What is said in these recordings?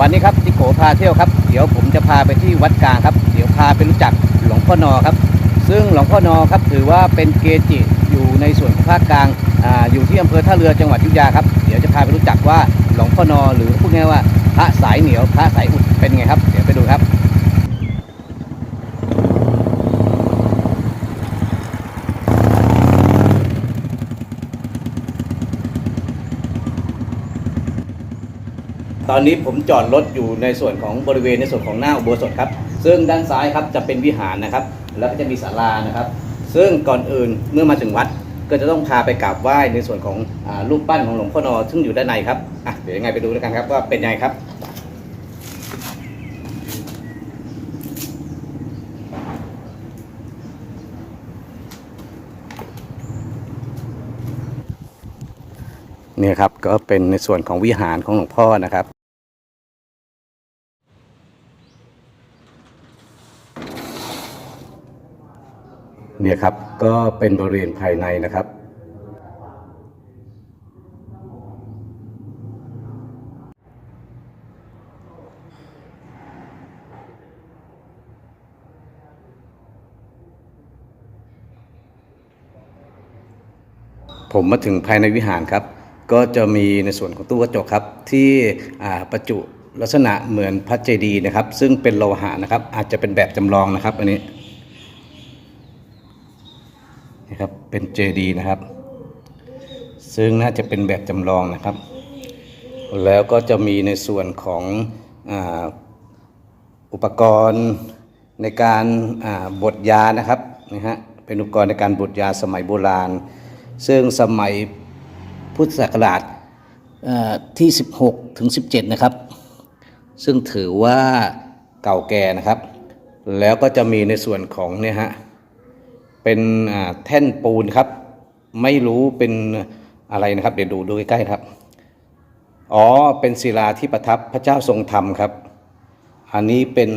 วันนี้ครับจิโกพาเที่ยวครับ เดี๋ยวผมจะพาไปที่วัดกลางครับ เดี๋ยวพาไปรู้จักหลวงพ่อนอครับ ซึ่งหลวงพ่อนอครับถือว่าเป็นเกจิอยู่ในส่วนภาคกลางอาอยู่ที่อำเภอท่าเรือจังหวัดยุธยาครับ เดี๋ยวจะพาไปรู้จักว่าหลวงพ่อนอหรือพูดง่ายว่าพระสายเหนียวพระสายอุดเป็นไงครับ เดี๋ยวไปดูครับ ตอนนี้ผมจอดรถอยู่ในส่วนของบริเวณในส่วนของหน้าอุโบสถครับ ซึ่งด้านซ้ายครับจะเป็นวิหารนะครับ แล้วก็จะมีศาลานะครับ ซึ่งก่อนอื่นเมื่อมาถึงวัดก็จะต้องพาไปกราบไหว้ในส่วนของอรูปปั้นของหลวงพ่อนอซึ่งอยู่ด้านในครับอะเดี๋ยวยังไงไปดูแล้วกันครับว่าเป็นยังไงครับเนี่ยครับก็เป็นในส่วนของวิหารของหลวงพ่อนะครับ เนี่ยครับก็เป็นบริเวณภายในนะครับ ผมมาถึงภายในวิหารครับ ก็จะมีในส่วนของตู้กระจกครับ ที่ประจุลักษณะเหมือนพระเจดีย์นะครับ ซึ่งเป็นโลหะนะครับ อาจจะเป็นแบบจำลองนะครับอันนี้ นะครับ เป็นเจดีนะครับ ซึ่งน่าจะเป็นแบบจำลองนะครับ แล้วก็จะมีในส่วนของออุปกรณ์ในการบดยานะครับนะฮะเป็นอุปกรณ์ในการบดยาสมัยโบราณ ซึ่งสมัยพุทธศักราชเอ่อที่ 16 ถึง 17 นะครับ ซึ่งถือว่าเก่าแก่นะครับ แล้วก็จะมีในส่วนของเนี่ยฮะ เป็นแท่นปูนครับ ไม่รู้เป็นอะไรนะครับ เดี๋ยวดูดูใกล้ๆครับ อ๋อเป็นศิลาที่ประทับพระเจ้าทรงธรรมครับ อันนี้เป็น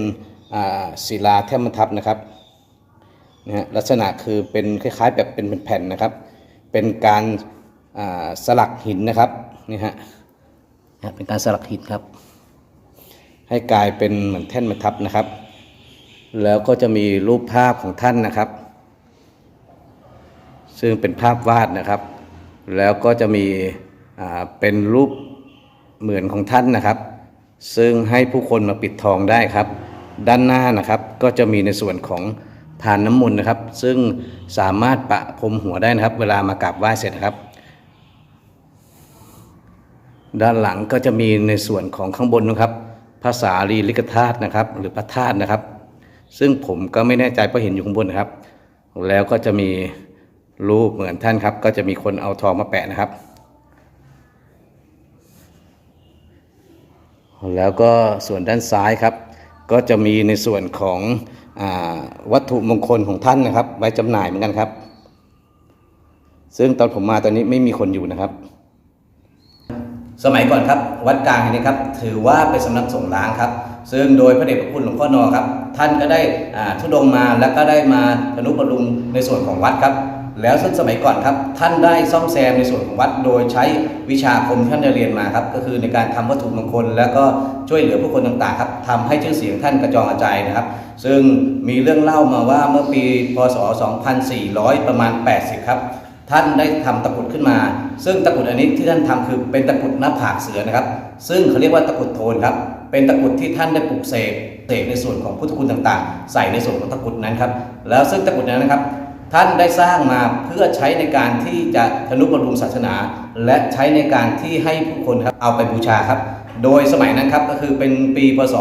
ศิลาแท่นประทับนะครับนะลักษณะคือเป็นคล้ายๆแบบเป็นแผ่นนะครับ เป็นการสลักหินนะครับนี่ฮะนะฮะเป็นการสลักหินครับ ให้กลายเป็นเหมือนแท่นบรรทับนะครับ แล้วก็จะมีรูปภาพของท่านนะครับ ซึ่งเป็นภาพวาดนะครับ แล้วก็จะมีเป็นรูปเหมือนของท่านนะครับ ซึ่งให้ผู้คนมาปิดทองได้ครับ ด้านหน้านะครับก็จะมีในส่วนของทานน้ำมนต์นะครับ ซึ่งสามารถประพรมหัวได้นะครับ เวลามากราบไหว้เสร็จนะครับ ด้านหลังก็จะมีในส่วนของข้างบนนะครับภาษาลีลิกธาตุนะครับ หรือพระธาตุนะครับ ซึ่งผมก็ไม่แน่ใจเพราะเห็นอยู่ข้างบนนะครับ แล้วก็จะมี รูปเหมือนท่านครับ ก็จะมีคนเอาทองมาแปะนะครับ แล้วก็ส่วนด้านซ้ายครับ ก็จะมีในส่วนของอวัตถุมงคลของท่านนะครับ ไว้จำหน่ายเหมือนกันครับ ซึ่งตอนผมมาตอนนี้ไม่มีคนอยู่นะครับ สมัยก่อนครับ วัดกลางแห่งนี้ครับ ถือว่าเป็นสำนักสงฆ์ล้างครับซึ่งโดยพระเดชพระคุณหลวงพ่อนอครับ ท่านก็ได้ทุดงมาแล้วก็ได้มาธนุบำรุงในส่วนของวัดครับ แล้วสมัยก่อนครับ ท่านได้ซ่อมแซมในส่วนของวัด โดยใช้วิชาคมที่ท่านได้เรียนมาครับ ก็คือในการทำวัตถุมงคล แล้วก็ช่วยเหลือผู้คนต่างๆครับทำให้ชื่อเสียงท่านกระจองกระจายนะครับ ซึ่งมีเรื่องเล่ามาว่าเมื่อปีพศ 2400 ประมาณ 80 ครับ ท่านได้ทำตะกรุดขึ้นมา ซึ่งตะกรุดอันนี้ที่ท่านทำคือเป็นตะกรุดหน้าผากเสือนะครับ ซึ่งเขาเรียกว่าตะกรุดโทนครับเป็นตะกรุดที่ท่านได้ปลุกเสกเสกในส่วนของพุทธคุณต่างๆ ใส่ในส่วนของตะกรุดนั้นครับ แล้วซึ่งตะกรุดนั้นนะครับ ท่านได้สร้างมาเพื่อใช้ในการที่จะทนุบำรุงศาสนา และใช้ในการที่ให้ผู้คนครับเอาไปบูชาครับ โดยสมัยนั้นครับก็คือเป็นปีพศ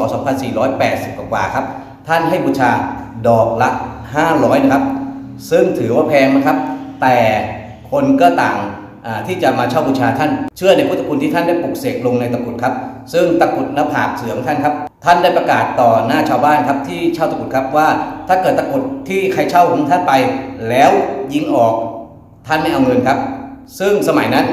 2480 กว่าครับ ท่านให้บูชาดอกละ 500 นะครับ ซึ่งถือว่าแพงนะครับ แต่คนก็ต่าง ที่จะมาเช่าบูชาท่าน เชื่อในพุทธคุณที่ท่านได้ปลุกเสกลงในตะกุดครับ ซึ่งตะกุดหน้าผากเสือของท่านครับ ท่านได้ประกาศต่อหน้าชาวบ้านครับที่เช่าตะกุดครับว่า ถ้าเกิดตะกุดที่ใครเช่าของท่านไป แล้วยิงออกท่านไม่เอาเงินครับ ซึ่งสมัยนั้น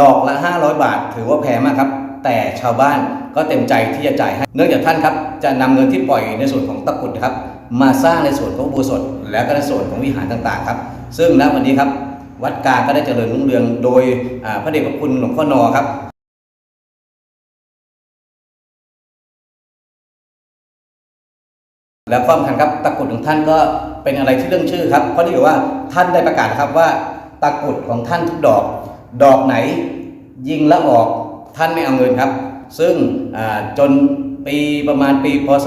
ดอกละ 500 บาท ถือว่าแพงมากครับ แต่ชาวบ้านก็เต็มใจที่จะจ่ายให้ เนื่องจากท่านครับจะนำเงินที่ปล่อยในส่วนของตะกุดครับ มาสร้างในส่วนของอุโบสถและก็ในส่วนของวิหารต่างๆครับ ซึ่งณวันนี้ครับ วัดกาก็ได้เจริญรุ่งเรืองโดยพระเดชพระคุณหลวงพ่อนอครับแล้วก็สำคัญครับตะกุดของท่านก็เป็นอะไรที่เรื่องชื่อครับเพราะที่ว่าท่านได้ประกาศครับว่าตะกุดของท่านทุกดอก ดอกไหน ยิงแล้วออกท่านไม่เอาเงินครับ ซึ่งจนปีประมาณปีพศ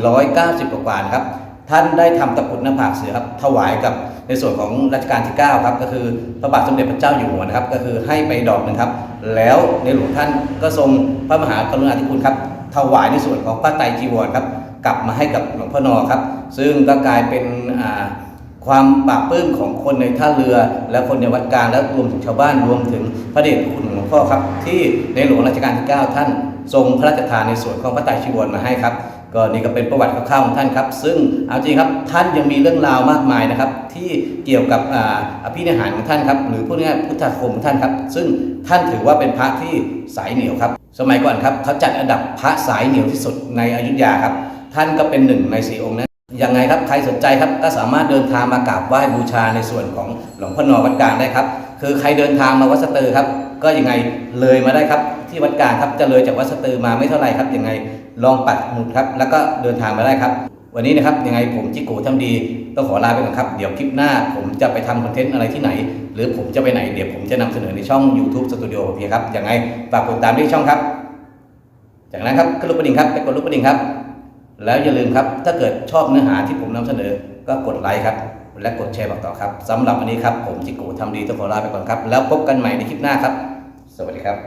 2490 กว่าครับ ท่านได้ทำตะกรุดหน้าผากเสือครับถวายกับในส่วนของรัชกาลที่9ครับก็คือพระบาทสมเด็จพระเจ้าอยู่หัวนะครับ ก็คือให้ไปดอกหนึ่งครับ แล้วในหลวงท่านก็ทรงพระมหากรุณาธิคุณครับถวายในส่วนของพระไตรจีวรครับ กลับมาให้กับหลวงพ่อนอครับ ซึ่งก็กลายเป็นความปราบปลื้มของคนในท่าเรือ และคนในวัดกลางและรวมถึงชาวบ้านรวมถึงพระเดชพระคุณหลวงพ่อครับ ที่ในหลวงรัชกาลที่ 9 ท่านทรงพระราชทานในส่วนของพระไตรชีวรมาให้ครับ ก็นี่ก็เป็นประวัติคร่าวๆของท่านครับ ซึ่งเอาจริงครับท่านยังมีเรื่องราวมากมายนะครับ ที่เกี่ยวกับอภินิหารของท่านครับ หรือพูดง่ายๆพุทธคมของท่านครับ ซึ่งท่านถือว่าเป็นพระที่สายเหนียวครับ สมัยก่อนครับเขาจัดอันดับพระสายเหนียวที่สุดในอยุธยาครับ ท่านก็เป็นหนึ่งในสี่องค์นั้น ยังไงครับใครสนใจครับก็สามารถเดินทางมากราบไหว้บูชาในส่วนของหลวงพ่อนอวัดกลางได้ครับ คือใครเดินทางมาวัดสะเตือครับ ก็ยังไงเลยมาได้ครับ ที่วัดกลางครับจะเลยจากวัดสะเตือมาไม่เท่าไหร่ครับยังไงลองปัดหมุดครับ แล้วก็เดินทางมาได้ครับ วันนี้นะครับยังไงผมจิโกทำดีต้องขอลาไปก่อนครับเดี๋ยวคลิปหน้าผมจะไปทำคอนเทนต์อะไรที่ไหน หรือผมจะไปไหนเดี๋ยวผมจะนำเสนอในช่อง YouTube Studio โอเคครับยังไงฝากกดติดตามที่ช่องครับ จากนั้นครับขึ้นรูปกระดิ่งครับไปกดรูปกระดิ่งครับ แล้วอย่าลืมครับ ถ้าเกิดชอบเนื้อหาที่ผมนำเสนอ ก็กดไลค์ครับ และกดแชร์บอกต่อครับสำหรับวันนี้ครับ ผมจิโกทำดีต้องขอลาไปก่อนครับ แล้วพบกันใหม่ในคลิปหน้าครับ สวัสดีครับ